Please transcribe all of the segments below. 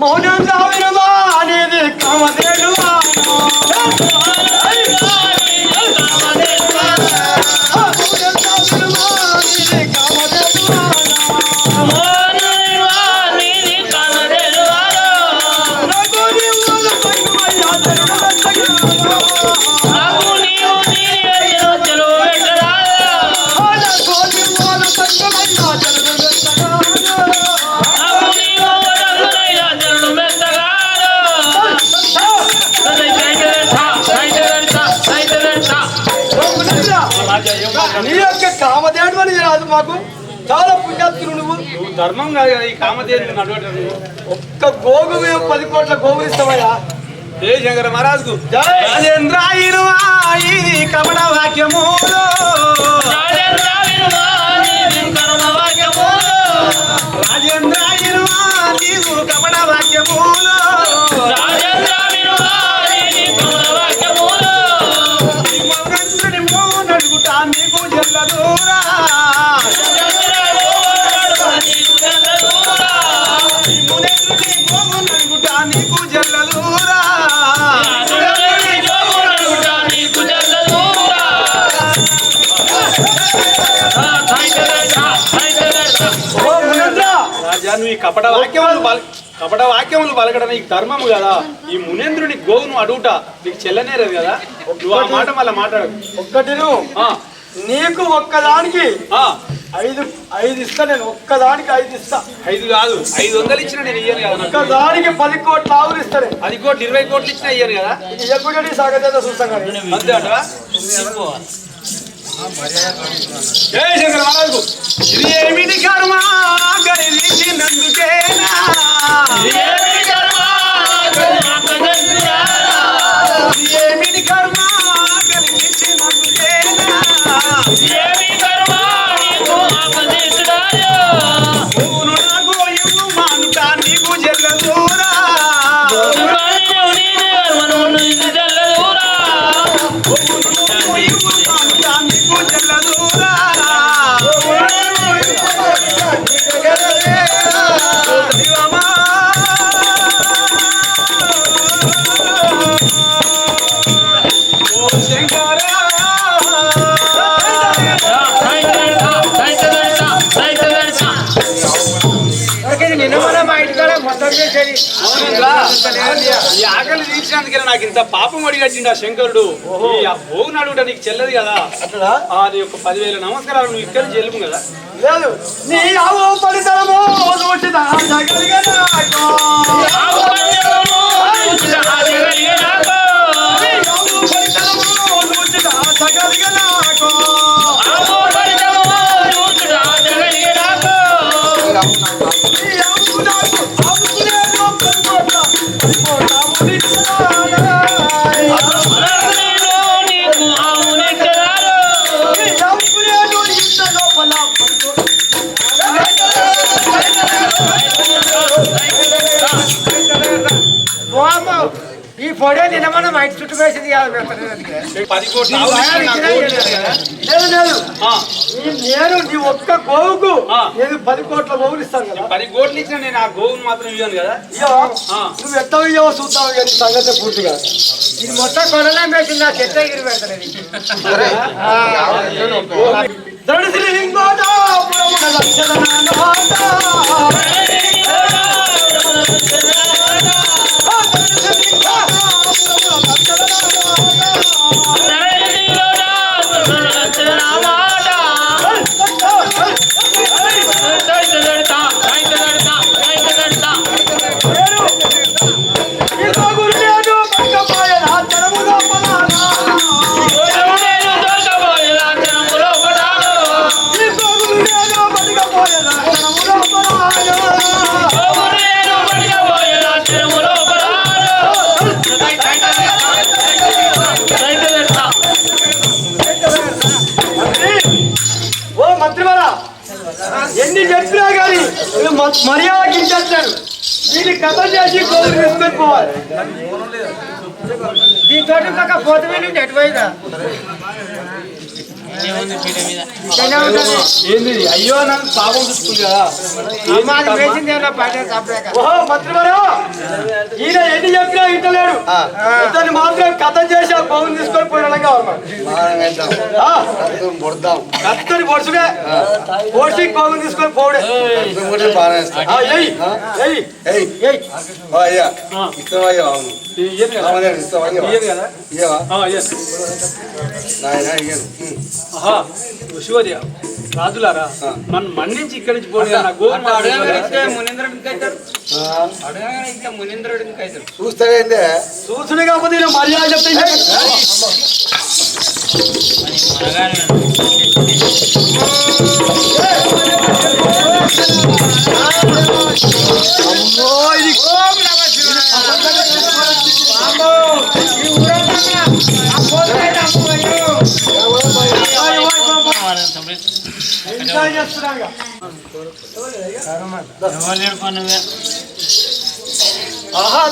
మౌనం దావినమా అనేది కామధేనువా మౌనం రాదు మాకు. చాలా పుణ్యాత్తులు నువ్వు. నువ్వు ధర్మం కాదు కదా ఈ కామధేను నడవటం ఒక్క గోగు మేము పది కోట్ల గోగు ఇస్తామయ్యా. ఏ శంకర మహారాజుకు? జై. రాజేంద్రాయును ఈ కపట వాక్యములు కపట వాక్యములు పలకడం నీకు ధర్మము కదా ఈ మునేంద్రుని గోవును అడుగుట నీకు చెల్లనేరదు కదా నువ్వు ఆ మాట మళ్ళీ మాట్లాడకు ఒక్కటి నీకు ఒక్కదానికి ఆ, ఐదు ఐదు ఇస్తా నేను. ఒక్కదానికి ఐదు ఇస్తా. ఐదు కాదు. ఐదు వందలు ఇచ్చిన నేను ఇయ్యను కదా నాకు. ఒక్కదానికి పది కోట్ల ఆవులు ఇస్తా నేను. పది కోట్లు ఇరవై కోట్లు ఇచ్చినా ఇయ్యను కదా. ఎప్పుడు సాగతే చూస్తాం కానీ. అంతే అంటవా? జయ శంకర మహారాజుకు ఇది ఏమిటి కర్మ? కలిగించినందుకేనా ఇంత పాపం అడిగట్టిండు ఆ శంకరుడు. ఈ ఆ భోగు నడుగుట నీకు చెల్లదు కదా. అట్లా ఆ నీ యొక్క పదివేల నమస్కారాలు నువ్వు ఇక్కడి వెళ్ళము కదా. లేదు. నీ ఆవు నిన్న మనం చుట్టూ వేసింది కాదు లేదు? లేదు నీ- నేను నీ ఒక్క గోవుకు ఆ. నేను పది కోట్ల గోవులు ఇస్తాను కదా? పది కోట్లు ఇచ్చిన నేను ఆ గోవును మాత్రం ఇవ్వను కదా. నువ్వు ఎట్లా ఇయ్యవో చూద్దాం కానీ సంగతి పూర్తిగా. ఇది మొత్తం కొనలా వేసింది ఆ. చెట్టు ఎగిరి పెడతాను లింగోట పురమున లక్షణ కానీ వీళ్ళు దీన్ని కథ చేసి గోవులు తీసుకొని పోవాలి. దీంతో పక్క పోతమే నుండి ఎటుపోయిందా ఏంది అయ్యో నన్ను పాపం చూసుకుంది కదా ఓహో మంత్రివరా ఈయన ఎన్ని చెప్పినా ఇంటలేడు ఆ. ఇతన్ని మాత్రం కథ చేసి ఆ పౌన్ తీసుకొని పోయినా కత్తని పొడుచుడే పౌన్ తీసుకొని పోవడే అయ్యా ఇయ్యవా. నాయన ఇయ్యను ఉమ్. ఆహా శివజయ రాజులారా. నన్ను మన్నించి ఇక్కడి నుంచి పోనీ చూస్తావేందే? చూసుడు కాకపోతే మర్యాద చెప్తే అమ్మో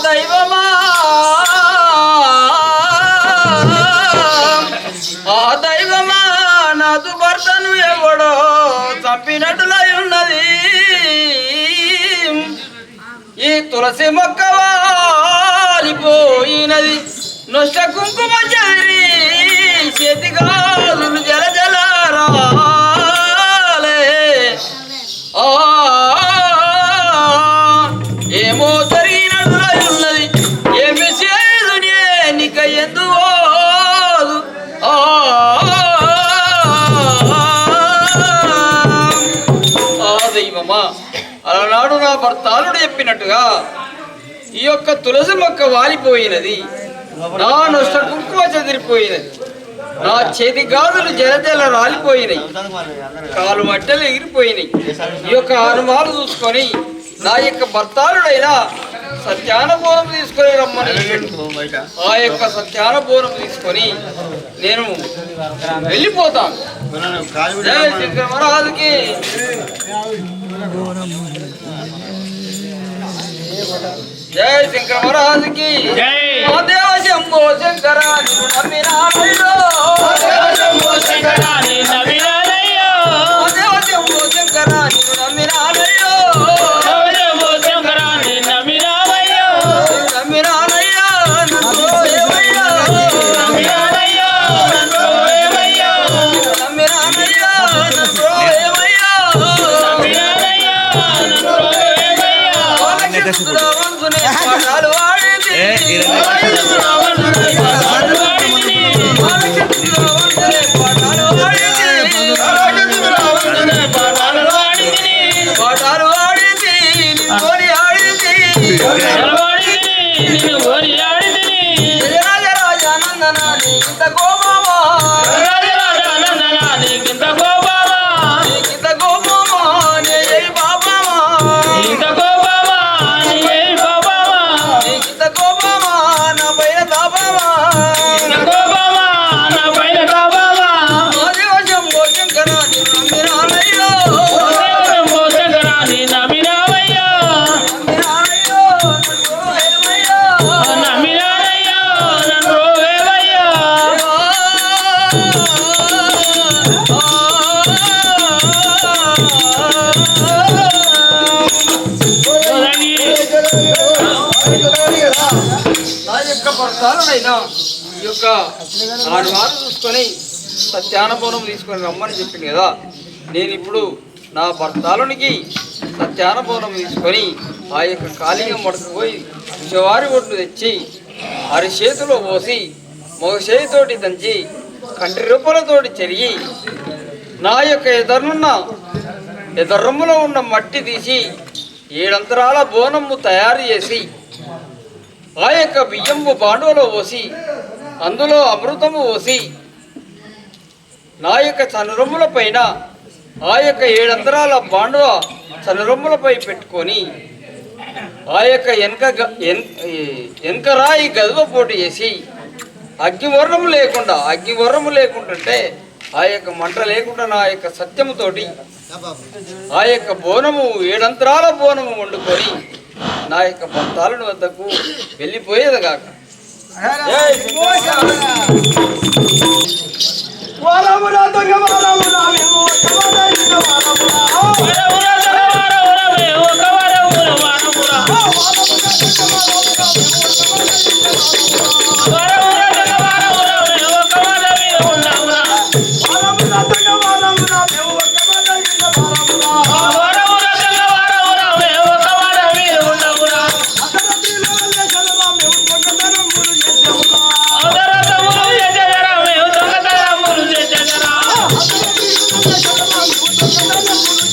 దైవమా ఆ దైవమా నాదు భర్తను ఎవడో చంపినట్టులై ఉన్నది ఈ తులసి మొక్క వాలిపోయినది. నొష్ట కుంకుమ చెదిరి చేతిగాజులు జల జల చెప్పినట్టుగా ఈ యొక్క తులసి మొక్క వాలిపోయినది. నా నొష్ట కుంకుమ చెదిరిపోయినది. నా చేతి గాజులు జలజల రాలిపోయినాయి. కాలు మట్టలు ఎగిరిపోయినాయి ఈ యొక్క అనుమాలు చూసుకొని నా యొక్క భర్తాలుడైన సత్యానపూరం తీసుకొని రమ్మని ఆ యొక్క సత్యానపూరం తీసుకొని నేను వెళ్ళిపోతాను. శంకర మహారాజుకి. జై శంకర మహారాజుకి శంభో శంకర నిన్ను నమ్మినానయ్యో. మా దేవ శంభో శంకర నిన్ను యొక్క ఈ యొక్క ఆడవారు చూసుకొని సత్యానుభవం తీసుకొని రమ్మని చెప్పింది కదా. నేను ఇప్పుడు నా భర్తాలునికి సత్యానుభవం తీసుకొని ఆ యొక్క కాళీగా మడుకుపోయి శివారి ఒడ్డు తెచ్చి అరి చేతిలో పోసి మగ చేతితోటి దంచి కంటి రూపలతోటి చెరిగి నా యొక్క ఎదరునున్న ఎదరమ్ములో ఉన్న మట్టి తీసి ఏడంతరాల బోనమ్ము తయారు చేసి ఆ యొక్క బియ్యము బాండువలో పోసి అందులో అమృతము పోసి నా యొక్క చనురమ్ముల పైన ఆ యొక్క ఏడంతరాల బాండువ చనురమ్ములపై పెట్టుకొని ఆ యొక్క వెనక గ- రాయి వెనకరాయి గదువ పోటీ చేసి అగ్నివర్ణము లేకుండా అగ్నివర్ణము లేకుంటుంటే ఆ యొక్క మంట లేకుండా నా యొక్క సత్యముతోటి ఆ యొక్క బోనము ఏడంతరాల బోనము వండుకొని నా యొక్క భక్తాలను వద్దకు వెళ్ళిపోయేది కాక. వరముల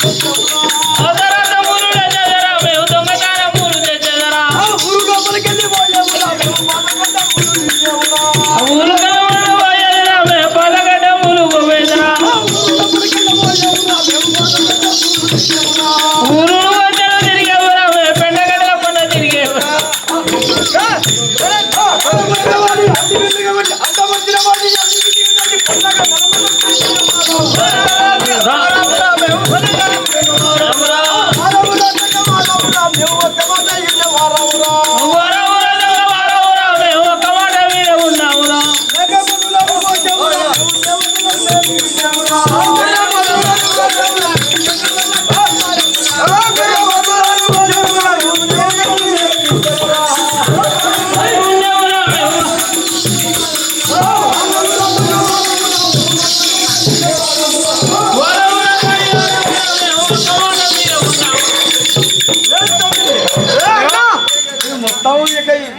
Thank you.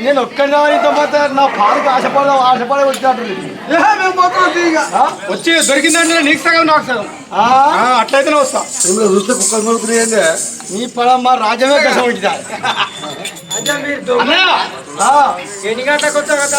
నేను ఒక్కడిని నా పాలకు ఆశపడ ఆశపడ వచ్చినట్టు మేము పోతాం తీగ వచ్చి దొరికిందంటే నీకు సగం నాకు సగం. ఆ, ఆ, అట్లయితేనే వస్తా. మిమ్మల్ని చూస్తే కుక్కలు కొడుకున్నాయండి నీ పడమ్మ రాజ్యమే కష్టం ఉంటుంది ఎన్ని గంటలకు వచ్చాక ఒక్కడ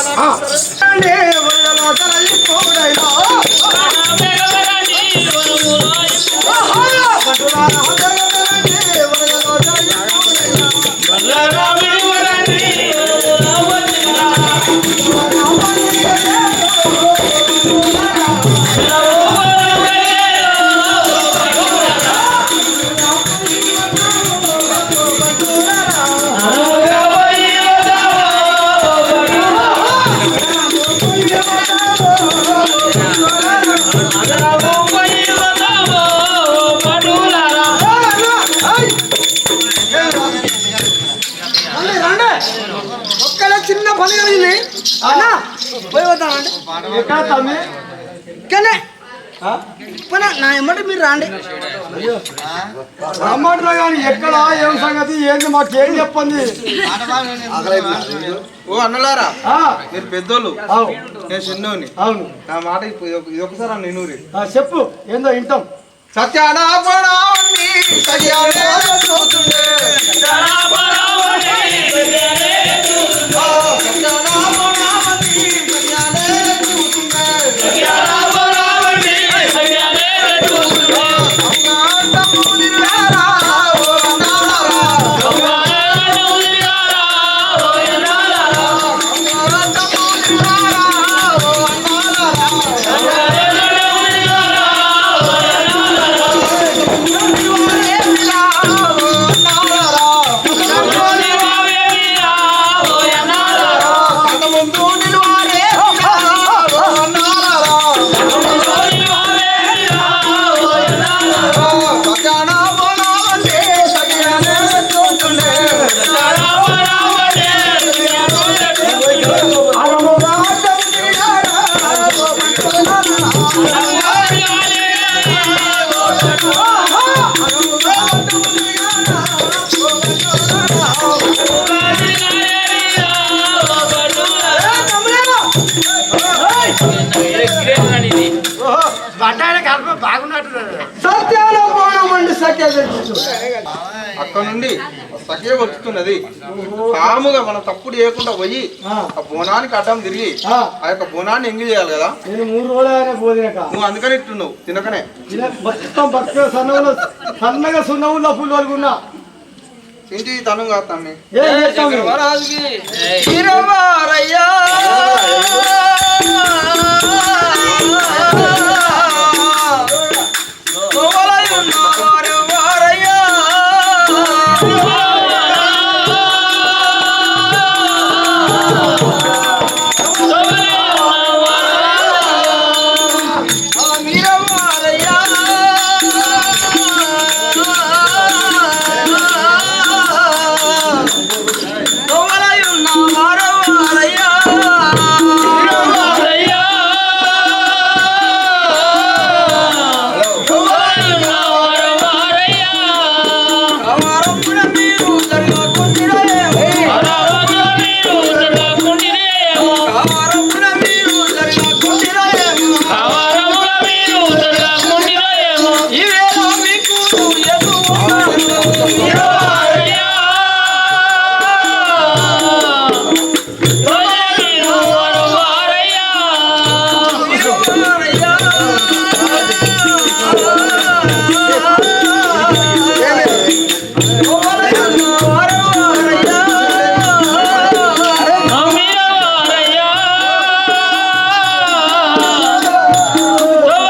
అన్నా పోయి వద్దామండి ఎక్కడ తమ్మి? ఇక్కడనే. ఆ? పోనీ నా ఎమ్మటి మీరు రాండి. రమ్మంటున్నా కానీ ఎక్కడ ఏం సంగతి ఏంది మాకేం చెప్పండి? ఓ అన్నలారా ఆ, మీరు పెద్దోళ్ళు. అవు. నేను చిన్నోని అవును. నా మాట ఇది ఒక- ఇది ఒకసారి అన్న చెప్పు ఏందో వింటాం. సత్యానే బాగున్నట్టు సత్యాలు పోవడం అండి సత్యాలు అక్కడ నుండి సఖియ వస్తున్నది కాముగా మనం తప్పుడు చేయకుండా పోయి ఆ. బోనానికి అడ్డం తిరిగి ఆ. యొక్క బోనాన్ని ఎంగిల్ చేయాలి కదా? నేను మూడు పోదినక. నువ్వు అందుకని ఇట్టున్నావు తినకనే. మొత్తం సన్నగా సన్నగా సున్నవుల్లో ఇంటి తను కాదు తమ్మి?